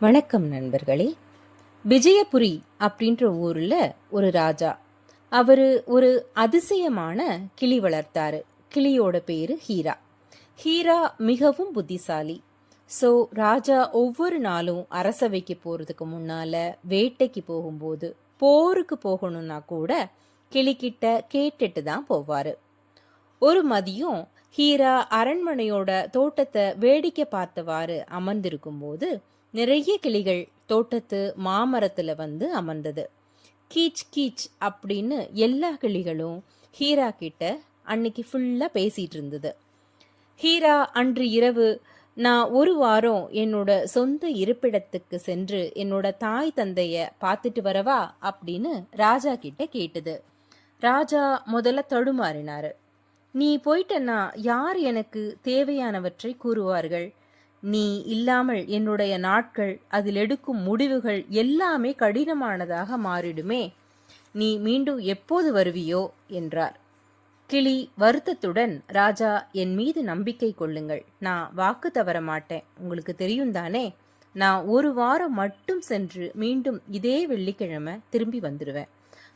வணக்கம் நண்பர்களே. விஜயபுரி அப்படின்ற ஊர்ல ஒரு ராஜா. அவரு ஒரு அதிசயமான கிளி வளர்த்தாரு. கிளியோட பேரு ஹீரா. ஹீரா மிகவும் புத்திசாலி. ஸோ ராஜா ஒவ்வொரு நாளும் அரசவைக்கு போறதுக்கு முன்னால வேட்டைக்கு போகும்போது போருக்கு போகணும்னா கூட கிளிக்கிட்ட கேட்டுட்டு தான் போவாரு. ஒரு மதியம் ஹீரா அரண்மனையோட தோட்டத்தை வேடிக்கை பார்த்தவாறு அமர்ந்திருக்கும் போது நிறைய கிளிகள் தோட்டத்து மாமரத்தில் வந்து அமர்ந்தது. கீச் கீச் அப்படின்னு எல்லா கிளிகளும் ஹீரா கிட்ட அன்னைக்கு ஃபுல்லாக பேசிகிட்டு இருந்தது. ஹீரா அன்று இரவு நான் ஒரு வாரம் என்னோட சொந்த இருப்பிடத்துக்கு சென்று என்னோட தாய் தந்தைய பார்த்துட்டு வரவா அப்படின்னு ராஜா கிட்ட கேட்டது. ராஜா முதல்ல தடுமாறினாரு. நீ போயிட்டன்னா யார் எனக்கு தேவையானவற்றை கூறுவார்கள்? நீ இல்லாமல் என்னுடைய நாட்கள் அதில் எடுக்கும் முடிவுகள் எல்லாமே கடினமானதாக மாறிடுமே. நீ மீண்டும் எப்போது வருவியோ? என்றார். கிளி வருத்தத்துடன் ராஜா என் மீது நம்பிக்கை கொள்ளுங்கள். நான் வாக்கு தவற மாட்டேன். உங்களுக்கு தெரியும் தானே? நான் ஒரு வாரம் மட்டும் சென்று மீண்டும் இதே வெள்ளிக்கிழமை திரும்பி வந்துடுவேன்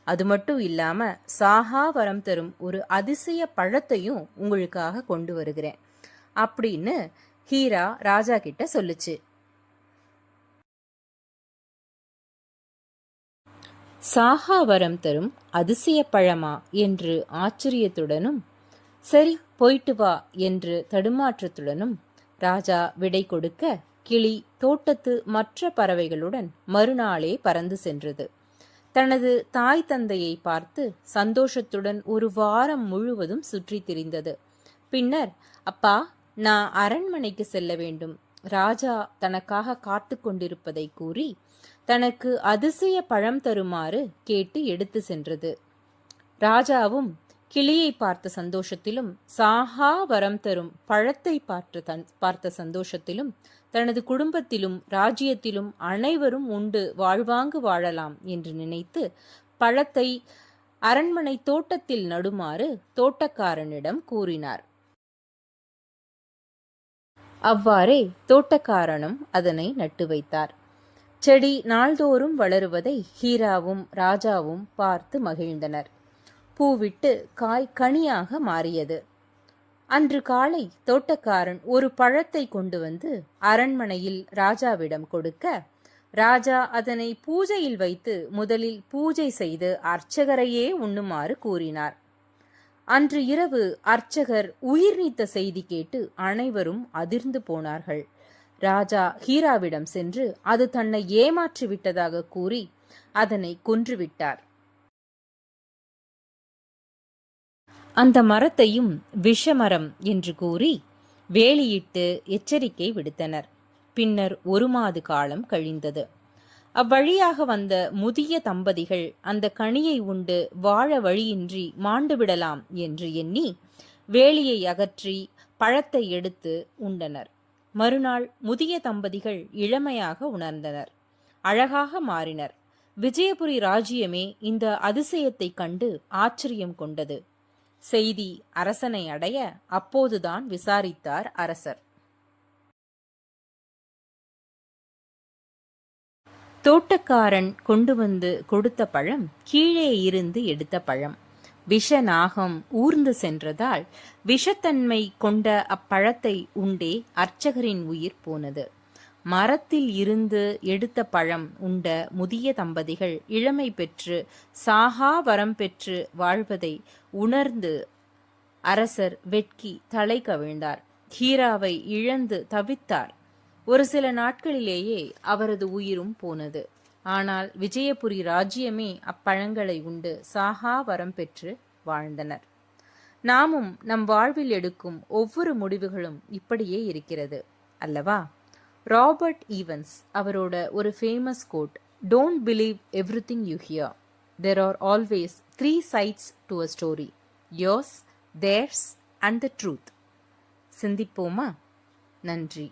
அது மட்டும் இல்லாம சாகா வரம் தரும் ஒரு அதிசய பழத்தையும் உங்களுக்காக கொண்டு வருகிறேன். அப்படின்னு ஹீரா ராஜா கிட்ட சொல்லுச்சு. சாகா வரம் தரும் அதிசய பழமா என்று ஆச்சரியத்துடனும் சரி போயிட்டு வா என்று தடுமாற்றத்துடனும் ராஜா விடை கொடுக்க கிளி தோட்டத்து மற்ற பறவைகளுடன் மறுநாளே பறந்து சென்றது. தனது தாய் தந்தையை பார்த்து சந்தோஷத்துடன் ஒரு வாரம் முழுவதும் சுற்றித் திரிந்தது. பின்னர் அப்பா நான் அரண்மனைக்கு செல்ல வேண்டும். ராஜா தனக்காக காத்து கொண்டிருப்பதை கூறி தனக்கு அதிசய பழம் தருமாறு கேட்டு எடுத்து சென்றது. ராஜாவும் கிளியை பார்த்த சந்தோஷத்திலும் சாகா வரம் தரும் பழத்தை பார்த்த தன் பார்த்த சந்தோஷத்திலும் தனது குடும்பத்திலும் ராஜ்யத்திலும் அனைவரும் உண்டு வாழ்வாங்கு வாழலாம் என்று நினைத்து பழத்தை அரண்மனை தோட்டத்தில் நடுமாறு தோட்டக்காரனிடம் கூறினார். அவ்வாறே தோட்டக்காரனும் அதனை நட்டு வைத்தார். செடி நாள்தோறும் வளருவதை ஹீராவும் ராஜாவும் பார்த்து மகிழ்ந்தனர். பூவிட்டு காய் கனியாக மாறியது. அன்று காலை தோட்டக்காரன் ஒரு பழத்தை கொண்டு வந்து அரண்மனையில் ராஜாவிடம் கொடுக்க ராஜா அதனை பூஜையில் வைத்து முதலில் பூஜை செய்து அர்ச்சகரையே உண்ணுமாறு கூறினார். அன்று இரவு அர்ச்சகர் உயிர் நீத்த செய்தி கேட்டு அனைவரும் அதிர்ந்து போனார்கள். ராஜா ஹீராவிடம் சென்று அது தன்னை ஏமாற்றி விட்டதாக கூறி அதனை கொன்றுவிட்டார். அந்த மரத்தையும் விஷமரம் என்று கூறி வேலியிட்டு எச்சரிக்கை விடுத்தனர். பின்னர் ஒரு மாத காலம் கழிந்தது. அவ்வழியாக வந்த முதிய தம்பதிகள் அந்த கனியை உண்டு வாழ வழியின்றி மாண்டுவிடலாம் என்று எண்ணி வேலியை அகற்றி பழத்தை எடுத்து உண்டனர். மறுநாள் முதிய தம்பதிகள் இளமையாக உணர்ந்தனர். அழகாக மாறினர். விஜயபுரி ராஜ்யமே இந்த அதிசயத்தைக் கண்டு ஆச்சரியம் கொண்டது. செய்தி அரசனை அடைய அப்போதுதான் விசாரித்தார் அரசர். தோட்டக்காரன் கொண்டு வந்து கொடுத்த பழம் கீழே இருந்து எடுத்த பழம். விஷ நாகம் ஊர்ந்து சென்றதால் விஷத்தன்மை கொண்ட அப்பழத்தை உண்டே அர்ச்சகரின் உயிர் போனது. மரத்தில் இருந்து எடுத்த பழம் உண்ட முதிய தம்பதிகள் இளமை பெற்று சாகா வரம் பெற்று வாழ்வதை உணர்ந்து அரசர் வெட்கி தலை கவிழ்ந்தார். ஹீராவை இழந்து தவித்தார். ஒரு சில நாட்களிலேயே அவரது உயிரும் போனது. ஆனால் விஜயபுரி ராஜ்யமே அப்பழங்களை உண்டு சாகா வரம் பெற்று வாழ்ந்தனர். நாமும் நம் வாழ்வில் எடுக்கும் ஒவ்வொரு முடிவுகளும் இப்படியே இருக்கிறது அல்லவா? ராபர்ட் ஈவன்ஸ் அவரோட ஒரு famous quote don't believe everything you hear there are always three sides to a story yours theirs and the truth சிந்திப்போமா? நன்றி.